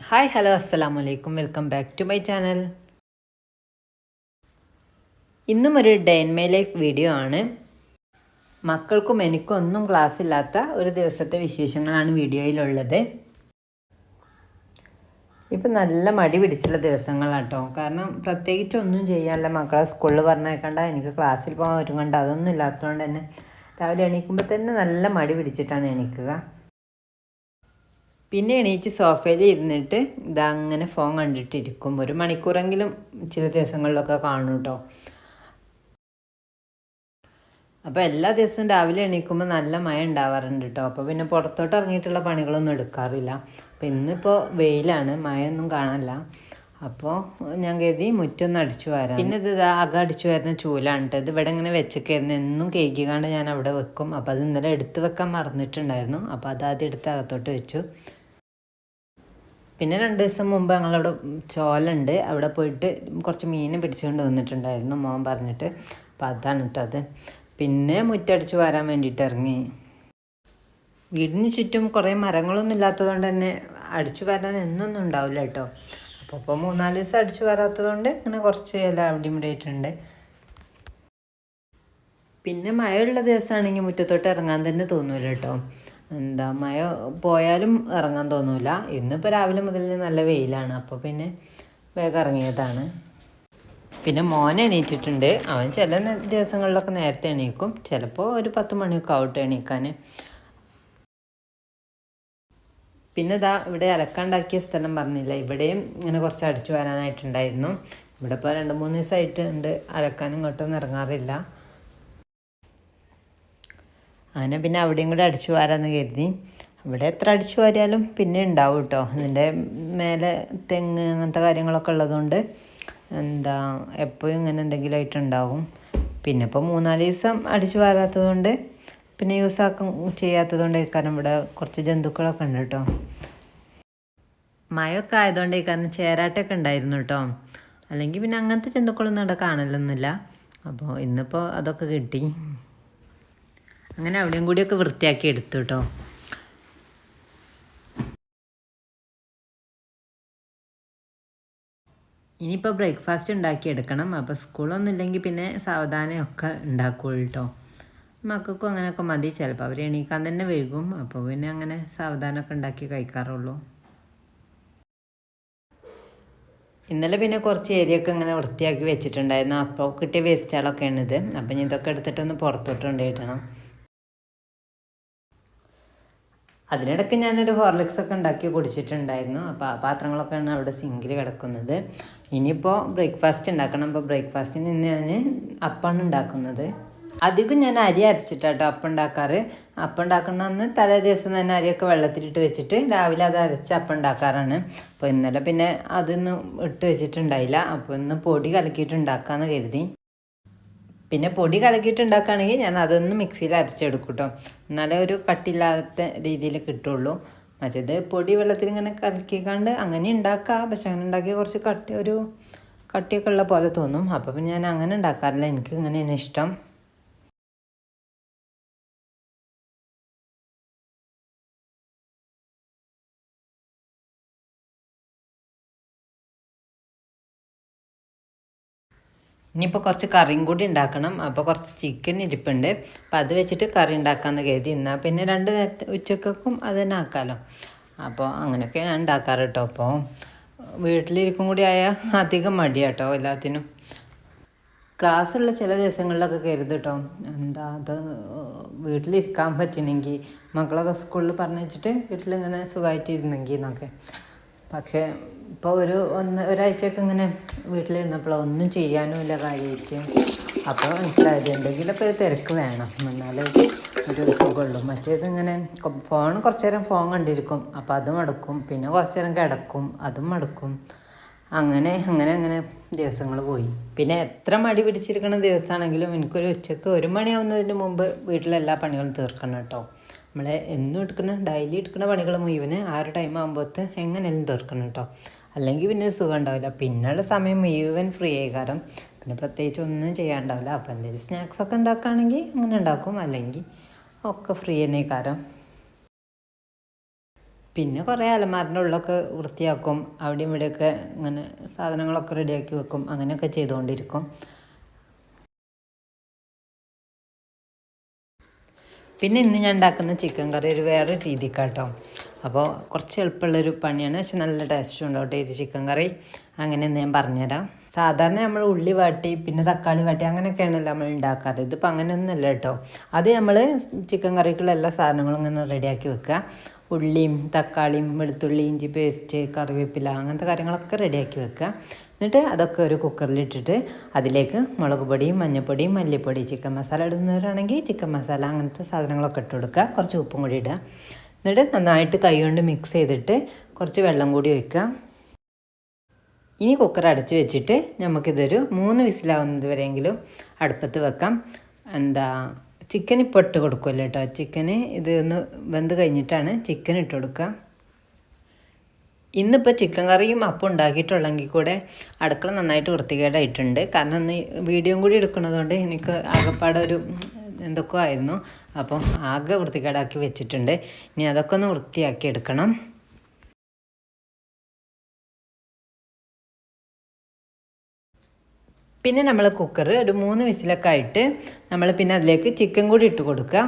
Hi hello അസ്സലാമു അലൈക്കും welcome back to my channel ഇന്നും ഒരു day in my life video ആണ്. മക്കൾക്കും എനിക്കും ഒന്നും ക്ലാസ് ഇല്ലാത്ത ഒരു ദിവസത്തെ വിശേഷങ്ങളാണ് വീഡിയോയിലുള്ളത്. ഇപ്പം നല്ല മടി പിടിച്ചുള്ള ദിവസങ്ങളാട്ടോ. കാരണം പ്രത്യേകിച്ച് ഒന്നും ചെയ്യാനല്ല. മക്കളെ സ്കൂളിൽ പറഞ്ഞേക്കണ്ട എനിക്ക് ക്ലാസ്സിൽ പോകാൻ ഒരുങ്ങണ്ട. അതൊന്നും ഇല്ലാത്തതുകൊണ്ട് തന്നെ രാവിലെ എണീക്കുമ്പോൾ തന്നെ നല്ല മടി പിടിച്ചിട്ടാണ് എണീക്കുക. പിന്നെ എണീറ്റ് സോഫയിൽ ഇരുന്നിട്ട് ഇതാ അങ്ങനെ ഫോൺ കണ്ടിട്ടിരിക്കും. ഒരു മണിക്കൂറെങ്കിലും ചില ദിവസങ്ങളിലൊക്കെ കാണും കേട്ടോ അപ്പോൾ എല്ലാ ദിവസവും രാവിലെ എണീക്കുമ്പോൾ നല്ല മഴ ഉണ്ടാവാറുണ്ട് കേട്ടോ അപ്പോൾ പിന്നെ പുറത്തോട്ട് ഇറങ്ങിയിട്ടുള്ള പണികളൊന്നും എടുക്കാറില്ല. അപ്പോൾ ഇന്നിപ്പോൾ വെയിലാണ്. മഴയൊന്നും കാണാനില്ല. അപ്പോൾ ഞാൻ കരുതി മുറ്റൊന്ന് അടിച്ചു വരാം പിന്നെ ഇത് അക അടിച്ചു വരുന്ന ചൂലാണ് കേട്ടോ ഇത് ഇവിടെ ഇങ്ങനെ വെച്ചൊക്കെയായിരുന്നു എന്നും കേൾക്കിക്കാണ്ട് ഞാൻ അവിടെ വെക്കും. അപ്പോൾ അത് ഇന്നലെ എടുത്ത് വെക്കാൻ മറന്നിട്ടുണ്ടായിരുന്നു. അപ്പോൾ അത് ആദ്യം എടുത്ത് അകത്തോട്ട് വെച്ചു. പിന്നെ രണ്ട് ദിവസം മുമ്പ് ഞങ്ങളവിടെ ചോലുണ്ട്. അവിടെ പോയിട്ട് കുറച്ച് മീനും പിടിച്ചുകൊണ്ട് വന്നിട്ടുണ്ടായിരുന്നു മോൻ പറഞ്ഞിട്ട്. അപ്പോൾ അതാണ് കേട്ടോ അത്. പിന്നെ മുറ്റടിച്ച് വരാൻ വേണ്ടിയിട്ട് ഇറങ്ങി. വീടിന് ചുറ്റും കുറേ മരങ്ങളൊന്നും ഇല്ലാത്തതുകൊണ്ട് തന്നെ അടിച്ചു വരാൻ എന്നൊന്നും ഉണ്ടാവില്ല കേട്ടോ അപ്പോൾ ഇപ്പോൾ മൂന്നാൽ ദിവസം അടിച്ചു വരാത്തതുകൊണ്ട് ഇങ്ങനെ കുറച്ച് ഇല അവിടെ ഇവിടെ ആയിട്ടുണ്ട് പിന്നെ മഴയുള്ള ദിവസമാണെങ്കിൽ മുറ്റത്തോട്ട് ഇറങ്ങാൻ തന്നെ തോന്നൂല കേട്ടോ. എന്താ മഴ പോയാലും ഇറങ്ങാൻ തോന്നൂല. ഇന്നിപ്പോൾ രാവിലെ മുതൽ നല്ല വെയിലാണ്. അപ്പോൾ പിന്നെ വേഗം ഇറങ്ങിയതാണ്. പിന്നെ മോൻ എണീറ്റിട്ടുണ്ട്. അവൻ ചില ദിവസങ്ങളിലൊക്കെ നേരത്തെ എണീക്കും. ചിലപ്പോൾ ഒരു പത്ത് മണിയൊക്കെ ആവട്ടെ എണീക്കാൻ. പിന്നെ ഇതാ ഇവിടെ അലക്കാണ്ടാക്കിയ സ്ഥലം പറഞ്ഞില്ല. ഇവിടെയും ഇങ്ങനെ കുറച്ച് അടിച്ചു വരാനായിട്ടുണ്ടായിരുന്നു. ഇവിടെ ഇപ്പോൾ രണ്ട് മൂന്ന് ദിവസമായിട്ട് ഉണ്ട് അലക്കാനും ഇങ്ങോട്ടൊന്നും ഇറങ്ങാറില്ല. അങ്ങനെ പിന്നെ അവിടെയും കൂടെ അടിച്ചു വാരാന്ന് കരുതി. ഇവിടെ എത്ര അടിച്ചു വാരിയാലും പിന്നെ ഉണ്ടാവും കേട്ടോ ഇതിന്റെ മേലെ തെങ്ങ് അങ്ങനത്തെ കാര്യങ്ങളൊക്കെ ഉള്ളതുകൊണ്ട് എന്താ എപ്പോഴും ഇങ്ങനെ എന്തെങ്കിലും ആയിട്ടുണ്ടാവും. പിന്നെ ഇപ്പോൾ മൂന്നാൽ ദിവസം അടിച്ചു വാരാത്തതുകൊണ്ട് പിന്നെ യൂസ് ആക്കാൻ ചെയ്യാത്തതുകൊണ്ട് കാരണം ഇവിടെ കുറച്ച് ജന്തുക്കളൊക്കെ ഉണ്ട് കേട്ടോ. മഴയൊക്കെ ആയതുകൊണ്ട് കാരണം ചേരാട്ടൊക്കെ ഉണ്ടായിരുന്നു കേട്ടോ. അല്ലെങ്കിൽ പിന്നെ അങ്ങനത്തെ ജന്തുക്കളൊന്നും അവിടെ കാണലൊന്നുമില്ല. അപ്പോൾ ഇന്നിപ്പോൾ അതൊക്കെ കിട്ടി. അങ്ങനെ അവിടെയും കൂടിയൊക്കെ വൃത്തിയാക്കി എടുത്തു കേട്ടോ. ഇനിയിപ്പോൾ ബ്രേക്ക്ഫാസ്റ്റ് ഉണ്ടാക്കി എടുക്കണം. അപ്പോൾ സ്കൂളൊന്നും ഇല്ലെങ്കിൽ പിന്നെ സാവധാനമൊക്കെ ഉണ്ടാക്കുള്ളൂ കേട്ടോ. മക്കൾക്കും അങ്ങനെയൊക്കെ മതി. ചിലപ്പോൾ അവർ എണീക്കാൻ തന്നെ വൈകും. അപ്പോൾ പിന്നെ അങ്ങനെ സാവധാനമൊക്കെ ഉണ്ടാക്കി കഴിക്കാറുള്ളൂ. ഇന്നലെ പിന്നെ കുറച്ച് ഏരിയൊക്കെ ഇങ്ങനെ വൃത്തിയാക്കി വെച്ചിട്ടുണ്ടായിരുന്നു. അപ്പോൾ കിട്ടിയ വേസ്റ്റുകളൊക്കെയാണിത് ഇത്. ഞാൻ ഇതൊക്കെ എടുത്തിട്ടൊന്ന് പുറത്തോട്ട് കൊണ്ടുപോയിട്ടണം അതിനിടയ്ക്ക് ഞാനൊരു ഹോർലിക്സ് ഒക്കെ ഉണ്ടാക്കി കുടിച്ചിട്ടുണ്ടായിരുന്നു. അപ്പോൾ ആ പാത്രങ്ങളൊക്കെയാണ് അവിടെ സിങ്കിൽ കിടക്കുന്നത്. ഇനിയിപ്പോൾ ബ്രേക്ക്ഫാസ്റ്റ് ഉണ്ടാക്കണം. അപ്പോൾ ബ്രേക്ക്ഫാസ്റ്റിന് ഇന്ന് ഞാൻ അപ്പമാണ് ഉണ്ടാക്കുന്നത്. അധികം ഞാൻ അരി അരച്ചിട്ടാട്ടോ അപ്പം ഉണ്ടാക്കാറ്. അപ്പം ഉണ്ടാക്കുന്ന അന്ന് തലേ ദിവസം തന്നെ അരിയൊക്കെ വെള്ളത്തിലിട്ട് വെച്ചിട്ട് രാവിലെ അത് അരച്ച് അപ്പം ഉണ്ടാക്കാറാണ്. അപ്പോൾ ഇന്നലെ പിന്നെ അതൊന്നും ഇട്ട് വെച്ചിട്ടുണ്ടായില്ല. അപ്പോൾ ഇന്ന് പൊടി കലക്കിയിട്ട് ഉണ്ടാക്കാമെന്ന് കരുതി. പിന്നെ പൊടി കലക്കിയിട്ട് ഉണ്ടാക്കുകയാണെങ്കിൽ ഞാൻ അതൊന്ന് മിക്സിയിൽ അരച്ചെടുക്കും കേട്ടോ എന്നാലേ ഒരു കട്ടില്ലാത്ത രീതിയിൽ കിട്ടുള്ളൂ. മറ്റേത് പൊടി വെള്ളത്തിൽ ഇങ്ങനെ കലക്കിക്കാണ്ട് അങ്ങനെ ഉണ്ടാക്കാം. പക്ഷെ അങ്ങനെ ഉണ്ടാക്കിയ കുറച്ച് കട്ടി ഒരു കട്ടിയൊക്കെ ഉള്ള പോലെ തോന്നും. അപ്പം ഞാൻ അങ്ങനെ ഉണ്ടാക്കാറില്ല. എനിക്ക് ഇങ്ങനെയാണ് ഇഷ്ടം. ഇനിയിപ്പോൾ കുറച്ച് കറിയും കൂടി ഉണ്ടാക്കണം. അപ്പോൾ കുറച്ച് ചിക്കൻ ഇരിപ്പുണ്ട്. അപ്പോൾ അത് വെച്ചിട്ട് കറി ഉണ്ടാക്കാമെന്ന് കരുതി. എന്നാൽ പിന്നെ രണ്ട് നേരത്തെ ഉച്ചക്കും അത് തന്നെ ആക്കാമല്ലോ അപ്പോൾ അങ്ങനെയൊക്കെ ഞാൻ ഉണ്ടാക്കാറ് കേട്ടോ അപ്പോൾ വീട്ടിലിരിക്കും കൂടി ആയാൽ അധികം മടിയാട്ടോ എല്ലാത്തിനും. ക്ലാസ്സുള്ള ചില ദിവസങ്ങളിലൊക്കെ കരുതും കേട്ടോ എന്താ അത് വീട്ടിലിരിക്കാൻ പറ്റണമെങ്കിൽ മക്കളൊക്കെ സ്കൂളിൽ പറഞ്ഞു വെച്ചിട്ട് വീട്ടിലിങ്ങനെ സുഖമായിട്ടിരുന്നെങ്കിൽ എന്നൊക്കെ. പക്ഷേ ഇപ്പോൾ ഒരു ഒന്ന് ഒരാഴ്ചയൊക്കെ ഇങ്ങനെ വീട്ടിലിരുന്നപ്പോൾ ഒന്നും ചെയ്യാനുമില്ല കാര്യമായിട്ട് അപ്പോൾ മനസ്സിലായത് എന്തെങ്കിലുമൊക്കെ ഒരു തിരക്ക് വേണം. എന്നാലേ ഒരു സുഖമുള്ളൂ. മറ്റേത് ഇങ്ങനെ ഫോൺ കുറച്ച് നേരം ഫോൺ കണ്ടിരിക്കും. അപ്പോൾ അതും മടുക്കും. പിന്നെ കുറച്ച് നേരം കിടക്കും. അതും മടുക്കും. അങ്ങനെ അങ്ങനെ അങ്ങനെ ദിവസങ്ങൾ പോയി. പിന്നെ എത്ര മടി പിടിച്ചിരിക്കുന്ന ദിവസമാണെങ്കിലും എനിക്കൊരു ഉച്ചയ്ക്ക് ഒരു മണിയാവുന്നതിന് മുമ്പ് വീട്ടിലെല്ലാ പണികളും തീർക്കണം കേട്ടോ. നമ്മൾ എന്നും എടുക്കുന്ന ഡെയിലി എടുക്കുന്ന പണികൾ മുഴുവൻ ആ ഒരു ടൈം ആകുമ്പോഴത്തെ എങ്ങനെയും തീർക്കണം കേട്ടോ അല്ലെങ്കിൽ പിന്നെ ഒരു സുഖം ഉണ്ടാവില്ല. പിന്നെയുള്ള സമയം മുഴുവൻ ഫ്രീ ആയി. കാരണം പിന്നെ പ്രത്യേകിച്ച് ഒന്നും ചെയ്യാണ്ടാവില്ല. അപ്പോൾ എന്തെങ്കിലും സ്നാക്സ് ഒക്കെ ഉണ്ടാക്കുകയാണെങ്കിൽ അങ്ങനെ ഉണ്ടാക്കും. അല്ലെങ്കിൽ ഒക്കെ ഫ്രീ തന്നെ. കാരണം പിന്നെ കുറേ അലമാറിന്റെ ഉള്ളൊക്കെ വൃത്തിയാക്കും. അവിടെയും ഇവിടെയൊക്കെ ഇങ്ങനെ സാധനങ്ങളൊക്കെ റെഡിയാക്കി വെക്കും. അങ്ങനെയൊക്കെ ചെയ്തുകൊണ്ടിരിക്കും പിന്നെ ഇന്ന് ഞാൻ ഉണ്ടാക്കുന്ന ചിക്കൻ കറി ഒരു വേറെ രീതിക്കാട്ടോ. അപ്പോൾ കുറച്ച് എളുപ്പമുള്ളൊരു പണിയാണ് പക്ഷെ നല്ല ടേസ്റ്റും ഉണ്ടാവട്ടെ ഇത് ചിക്കൻ കറി. അങ്ങനെ ഞാൻ പറഞ്ഞുതരാം. സാധാരണ നമ്മൾ ഉള്ളി വാട്ടി പിന്നെ തക്കാളി വാട്ടി അങ്ങനെയൊക്കെയാണല്ലോ നമ്മൾ ഉണ്ടാക്കാറ്. ഇതിപ്പോൾ അങ്ങനെയൊന്നുമല്ല കേട്ടോ അത് നമ്മൾ ചിക്കൻ കറിക്കുള്ള എല്ലാ സാധനങ്ങളും ഇങ്ങനെ റെഡിയാക്കി വെക്കുക. ഉള്ളിയും തക്കാളിയും വെളുത്തുള്ളി ഇഞ്ചി പേസ്റ്റ് കറിവേപ്പില അങ്ങനത്തെ കാര്യങ്ങളൊക്കെ റെഡിയാക്കി വെക്കുക. എന്നിട്ട് അതൊക്കെ ഒരു കുക്കറിലിട്ടിട്ട് അതിലേക്ക് മുളക് പൊടിയും മഞ്ഞൾപ്പൊടിയും മല്ലിപ്പൊടി ചിക്കൻ മസാല ഇടുന്നവരാണെങ്കിൽ ചിക്കൻ മസാല അങ്ങനത്തെ സാധനങ്ങളൊക്കെ ഇട്ട് കൊടുക്കുക. കുറച്ച് ഉപ്പും കൂടി ഇടുക. എന്നിട്ട് നന്നായിട്ട് കൈ കൊണ്ട് മിക്സ് ചെയ്തിട്ട് കുറച്ച് വെള്ളം കൂടി ഒഴിക്കുക. ഇനി കുക്കർ അടച്ച് വെച്ചിട്ട് നമുക്കിതൊരു മൂന്ന് വിസിലാവുന്നത് വരെയെങ്കിലും അടുപ്പത്ത് വെക്കാം. എന്താ ചിക്കൻ ഇപ്പോൾ ഇട്ട് കൊടുക്കുമല്ലോ കേട്ടോ ചിക്കന് ഇത് ഒന്ന് വെന്ത് കഴിഞ്ഞിട്ടാണ് ചിക്കൻ ഇട്ട് കൊടുക്കുക. ഇന്നിപ്പോൾ ചിക്കൻ കറിയും അപ്പം ഉണ്ടാക്കിയിട്ടുള്ളെങ്കിൽ കൂടെ അടുക്കള നന്നായിട്ട് വൃത്തികേടായിട്ടുണ്ട്. കാരണം ഇന്ന് വീഡിയോയും കൂടി എടുക്കുന്നതുകൊണ്ട് എനിക്ക് ആകെപ്പാടെ ഒരു എന്തൊക്കെ ആയിരുന്നു. അപ്പം ആകെ വൃത്തികേടാക്കി വെച്ചിട്ടുണ്ട്. ഇനി അതൊക്കെ ഒന്ന് വൃത്തിയാക്കി എടുക്കണം. പിന്നെ നമ്മൾ കുക്കർ ഒരു മൂന്ന് വിസിലൊക്കെ ആയിട്ട് നമ്മൾ പിന്നെ അതിലേക്ക് ചിക്കൻ കൂടി ഇട്ട് കൊടുക്കുക.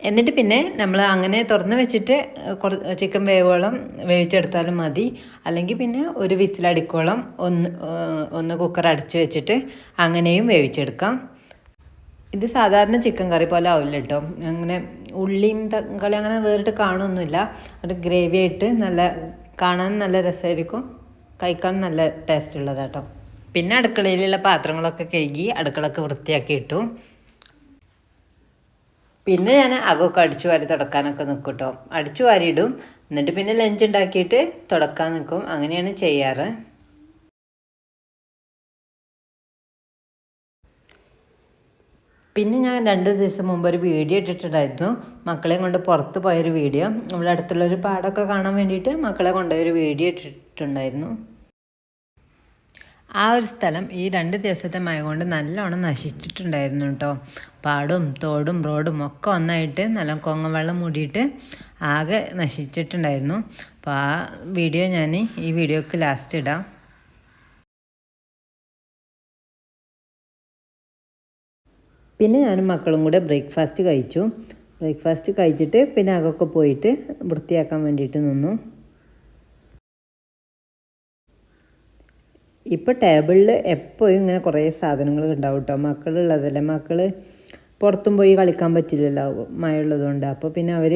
എന്നിട്ട് പിന്നെ നമ്മൾ അങ്ങനെ തുറന്ന് വെച്ചിട്ട് ചിക്കൻ വേവോളം വേവിച്ചെടുത്താലും മതി. അല്ലെങ്കിൽ പിന്നെ ഒരു വിസിലടിക്കോളം ഒന്ന് ഒന്ന് കുക്കർ അടച്ച് വെച്ചിട്ട് അങ്ങനെയും വേവിച്ചെടുക്കാം. ഇത് സാധാരണ ചിക്കൻ കറി പോലെ ആവില്ല കേട്ടോ അങ്ങനെ ഉള്ളിയും തക്കാളി അങ്ങനെ വേറിട്ട് കാണുമൊന്നുമില്ല ഒരു ഗ്രേവി ആയിട്ട് നല്ല കാണാൻ നല്ല രസമായിരിക്കും കഴിക്കാൻ നല്ല ടേസ്റ്റ് ഉള്ളതാട്ടോ പിന്നെ അടുക്കളയിലുള്ള പാത്രങ്ങളൊക്കെ കഴുകി അടുക്കളൊക്കെ വൃത്തിയാക്കി ഇട്ടു. പിന്നെ ഞാൻ അകമൊക്കെ അടിച്ചു വാരി തുടക്കാനൊക്കെ നിൽക്കും കേട്ടോ അടിച്ചു വാരിയിടും. എന്നിട്ട് പിന്നെ ലഞ്ച് ഉണ്ടാക്കിയിട്ട് തുടക്കാൻ നിൽക്കും അങ്ങനെയാണ് ചെയ്യാറ്. പിന്നെ ഞാൻ രണ്ട് ദിവസം മുമ്പ് ഒരു വീഡിയോ ഇട്ടിട്ടുണ്ടായിരുന്നു. മക്കളെ കൊണ്ട് പുറത്ത് പോയൊരു വീഡിയോ. ഇവിടെ അടുത്തുള്ളൊരു പാടമൊക്കെ കാണാൻ വേണ്ടിയിട്ട് മക്കളെ കൊണ്ടുപോയൊരു വീഡിയോ ഇട്ടിട്ടുണ്ടായിരുന്നു. ആ ഒരു സ്ഥലം ഈ രണ്ട് ദിവസത്തെ മഴ കൊണ്ട് നല്ലോണം നശിച്ചിട്ടുണ്ടായിരുന്നു കേട്ടോ. പാടും തോടും റോഡും ഒക്കെ ഒന്നായിട്ട് നല്ല കൊങ്ങവെള്ളം മൂടിയിട്ട് ആകെ നശിച്ചിട്ടുണ്ടായിരുന്നു. അപ്പോൾ ആ വീഡിയോ ഞാൻ ഈ വീഡിയോക്ക് ലാസ്റ്റ് ഇടാം. പിന്നെ ഞാനും മക്കളും കൂടെ ബ്രേക്ക്ഫാസ്റ്റ് കഴിച്ചു. ബ്രേക്ക്ഫാസ്റ്റ് കഴിച്ചിട്ട് പിന്നെ അകൊക്കെ പോയിട്ട് വൃത്തിയാക്കാൻ വേണ്ടിയിട്ട് നിന്നു. ഇപ്പോൾ ടേബിളിൽ എപ്പോഴും ഇങ്ങനെ കുറേ സാധനങ്ങൾ ഉണ്ടാവും കേട്ടോ മക്കളുള്ളതല്ലേ? മക്കൾ പുറത്തും പോയി കളിക്കാൻ പറ്റില്ലല്ലോ മഴയുള്ളതുകൊണ്ട്. അപ്പോൾ പിന്നെ അവർ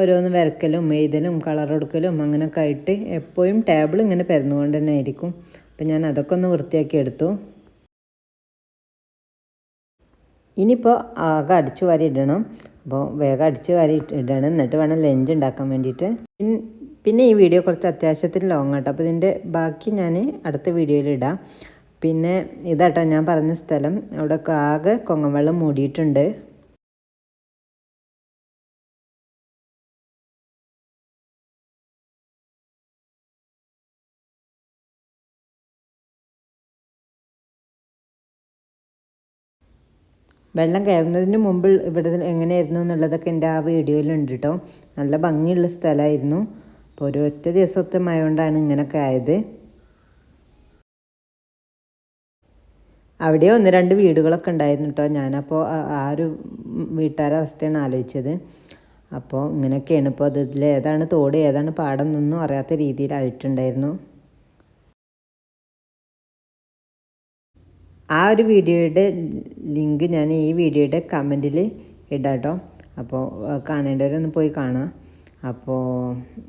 ഓരോന്ന് വരക്കലും എഴുതലും കളർ കൊടുക്കലും അങ്ങനെയൊക്കെ ആയിട്ട് എപ്പോഴും ടേബിൾ ഇങ്ങനെ പരന്നുകൊണ്ട് തന്നെ ആയിരിക്കും. അപ്പം ഞാൻ അതൊക്കെ ഒന്ന് വൃത്തിയാക്കി എടുത്തു. ഇനിയിപ്പോൾ ആകെ അടിച്ചു വാരി ഇടണം. അപ്പോൾ വേഗം അടിച്ചു വാരി ഇടണം. എന്നിട്ട് വേണം ലഞ്ച് ഉണ്ടാക്കാൻ വേണ്ടിയിട്ട്. പിന്നെ ഈ വീഡിയോ കുറച്ച് അത്യാവശ്യത്തിന് ലോങ് ആട്ടോ. അപ്പോൾ ഇതിന്റെ ബാക്കി ഞാൻ അടുത്ത വീഡിയോയിൽ ഇടാം. പിന്നെ ഇതാട്ടോ ഞാൻ പറഞ്ഞ സ്ഥലം. അവിടെ ആകെ കൊങ്ങവെള്ളം മൂടിയിട്ടുണ്ട്. വെള്ളം കയറുന്നതിന് മുമ്പ് ഇവിടെ എങ്ങനെയായിരുന്നു എന്നുള്ളതൊക്കെ എന്റെ ആ വീഡിയോയിലുണ്ട് കേട്ടോ നല്ല ഭംഗിയുള്ള സ്ഥലമായിരുന്നു. അപ്പോൾ ഒരു ഒറ്റ ദിവസത്തെ മഴ കൊണ്ടാണ് ഇങ്ങനെയൊക്കെ ആയത്. അവിടെ ഒന്ന് രണ്ട് വീടുകളൊക്കെ ഉണ്ടായിരുന്നു കേട്ടോ. ഞാനപ്പോൾ ആ ഒരു വീട്ടുകാരുടെ അവസ്ഥയാണ് ആലോചിച്ചത്. അപ്പോൾ ഇങ്ങനെയൊക്കെയാണ് ഇപ്പോൾ അതിൽ ഏതാണ് തോട് ഏതാണ് പാടം എന്നൊന്നും അറിയാത്ത രീതിയിലായിട്ടുണ്ടായിരുന്നു. ആ ഒരു വീഡിയോയുടെ ലിങ്ക് ഞാൻ ഈ വീഡിയോയുടെ കമന്റിൽ ഇടാം കേട്ടോ. അപ്പോൾ കാണേണ്ടവരൊന്ന് പോയി കാണാം. അപ്പോൾ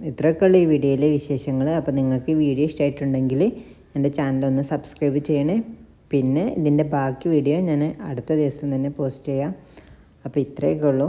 ഇത്രയൊക്കെയുള്ള ഈ വീഡിയോയിലെ വിശേഷങ്ങൾ അപ്പോൾ നിങ്ങൾക്ക് ഈ വീഡിയോ ഇഷ്ടമായിട്ടുണ്ടെങ്കിൽ എന്റെ ചാനൽ ഒന്ന് സബ്സ്ക്രൈബ് ചെയ്യണേ. പിന്നെ ഇതിന്റെ ബാക്കി വീഡിയോ ഞാൻ അടുത്ത ദിവസം തന്നെ പോസ്റ്റ് ചെയ്യാം. അപ്പോൾ ഇത്രയൊക്കെ ഉള്ളൂ